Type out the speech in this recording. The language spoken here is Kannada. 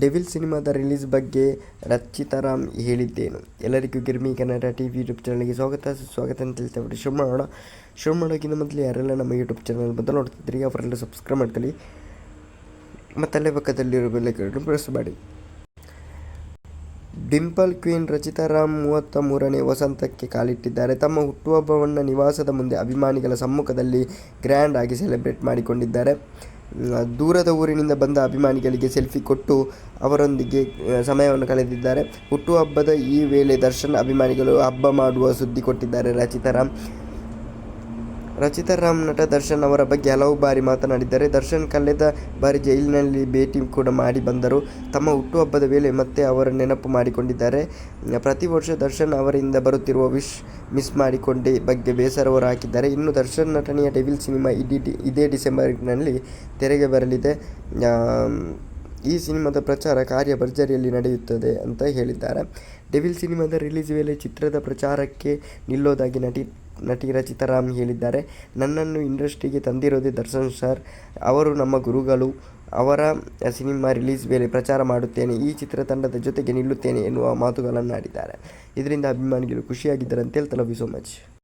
ಡೆವಿಲ್ ಸಿನಿಮಾದ ರಿಲೀಸ್ ಬಗ್ಗೆ ರಚಿತಾರಾಮ್ ಹೇಳಿದ್ದೇನು. ಎಲ್ಲರಿಗೂ Girmi Kannada T V YouTube ಚಾನಲ್ಗೆ ಸ್ವಾಗತ. ಸುಸ್ವಾಗತ ಅಂತ ಹೇಳ್ತಾ ಶುರು ಮಾಡೋಣ. ಶುರು ಮಾಡೋಕ್ಕಿಂತ ಮೊದಲು ಯಾರೆಲ್ಲ ನಮ್ಮ ಯೂಟ್ಯೂಬ್ ಚಾನಲ್ ಬಂದು ನೋಡ್ತಿದ್ರಿ ಅವರೆಲ್ಲ ಸಬ್ಸ್ಕ್ರೈಬ್ ಮಾಡ್ಕೊಳ್ಳಿ. ಮತ್ತು ಅಲ್ಲೇ ಪಕ್ಕದಲ್ಲಿರೋ ಬೆಲ್ಲೈಕನ್ನು ಪ್ರೆಸ್ ಮಾಡಿ. ಡಿಂಪಲ್ ಕ್ವೀನ್ ರಚಿತಾರಾಮ್ ಮೂವತ್ತ ಮೂರನೇ ವಸಂತಕ್ಕೆ ಕಾಲಿಟ್ಟಿದ್ದಾರೆ. ತಮ್ಮ ಹುಟ್ಟುಹಬ್ಬವನ್ನು ನಿವಾಸದ ಮುಂದೆ ಅಭಿಮಾನಿಗಳ ಸಮ್ಮುಖದಲ್ಲಿ ಗ್ರ್ಯಾಂಡ್ ಆಗಿ ಸೆಲೆಬ್ರೇಟ್ ಮಾಡಿಕೊಂಡಿದ್ದಾರೆ. ದೂರದ ಊರಿನಿಂದ ಬಂದ ಅಭಿಮಾನಿಗಳಿಗೆ ಸೆಲ್ಫಿ ಕೊಟ್ಟು ಅವರೊಂದಿಗೆ ಸಮಯವನ್ನು ಕಳೆದಿದ್ದಾರೆ. ಹುಟ್ಟುಹಬ್ಬದ ಈ ವೇಳೆ ದರ್ಶನ್ ಅಭಿಮಾನಿಗಳು ಹಬ್ಬ ಮಾಡುವ ಸುದ್ದಿ ಕೊಟ್ಟಿದ್ದಾರೆ ರಚಿತಾರಾಮ್ ರಚಿತಾರಾಮ್ ನಟ ದರ್ಶನ್ ಅವರ ಬಗ್ಗೆ ಹಲವು ಬಾರಿ ಮಾತನಾಡಿದ್ದಾರೆ. ದರ್ಶನ್ ಕಳೆದ ಬಾರಿ ಜೈಲಿನಲ್ಲಿ ಭೇಟಿ ಕೂಡ ಮಾಡಿ ಬಂದರು. ತಮ್ಮ ಹುಟ್ಟುಹಬ್ಬದ ವೇಳೆ ಮತ್ತೆ ಅವರ ನೆನಪು ಮಾಡಿಕೊಂಡಿದ್ದಾರೆ. ಪ್ರತಿ ವರ್ಷ ದರ್ಶನ್ ಅವರಿಂದ ಬರುತ್ತಿರುವ ವಿಶ್ ಮಿಸ್ ಮಾಡಿಕೊಂಡೆ ಬಗ್ಗೆ ಬೇಸರವರು ಹಾಕಿದ್ದಾರೆ ಇನ್ನು ದರ್ಶನ್ ನಟನೆಯ ಡೆವಿಲ್ ಸಿನಿಮಾ ಇಡೀ ಇದೇ ಡಿಸೆಂಬರ್ನಲ್ಲಿ ತೆರೆಗೆ ಬರಲಿದೆ. ಈ ಸಿನಿಮಾದ ಪ್ರಚಾರ ಕಾರ್ಯ ಭರ್ಜರಿಯಲ್ಲಿ ನಡೆಯುತ್ತದೆ ಅಂತ ಹೇಳಿದ್ದಾರೆ. ಡೆವಿಲ್ ಸಿನಿಮಾದ ರಿಲೀಸ್ ವೇಳೆ ಚಿತ್ರದ ಪ್ರಚಾರಕ್ಕೆ ನಿಲ್ಲೋದಾಗಿ ನಟಿ ನಟಿ ರಚಿತಾರಾಮ್ ಹೇಳಿದ್ದಾರೆ. ನನ್ನನ್ನು ಇಂಡಸ್ಟ್ರಿಗೆ ತಂದಿರೋದೇ ದರ್ಶನ್ ಸರ್. ಅವರು ನಮ್ಮ ಗುರುಗಳು. ಅವರ ಸಿನಿಮಾ ರಿಲೀಸ್ ವೇಳೆ ಪ್ರಚಾರ ಮಾಡುತ್ತೇನೆ. ಈ ಚಿತ್ರತಂಡದ ಜೊತೆಗೆ ನಿಲ್ಲುತ್ತೇನೆ ಎನ್ನುವ ಮಾತುಗಳನ್ನು ಆಡಿದ್ದಾರೆ ಇದರಿಂದ ಅಭಿಮಾನಿಗಳು ಖುಷಿಯಾಗಿದ್ದಾರೆ ಅಂತ ಹೇಳ್ತಾ ಲವ್ ಯು ಸೋ ಮಚ್.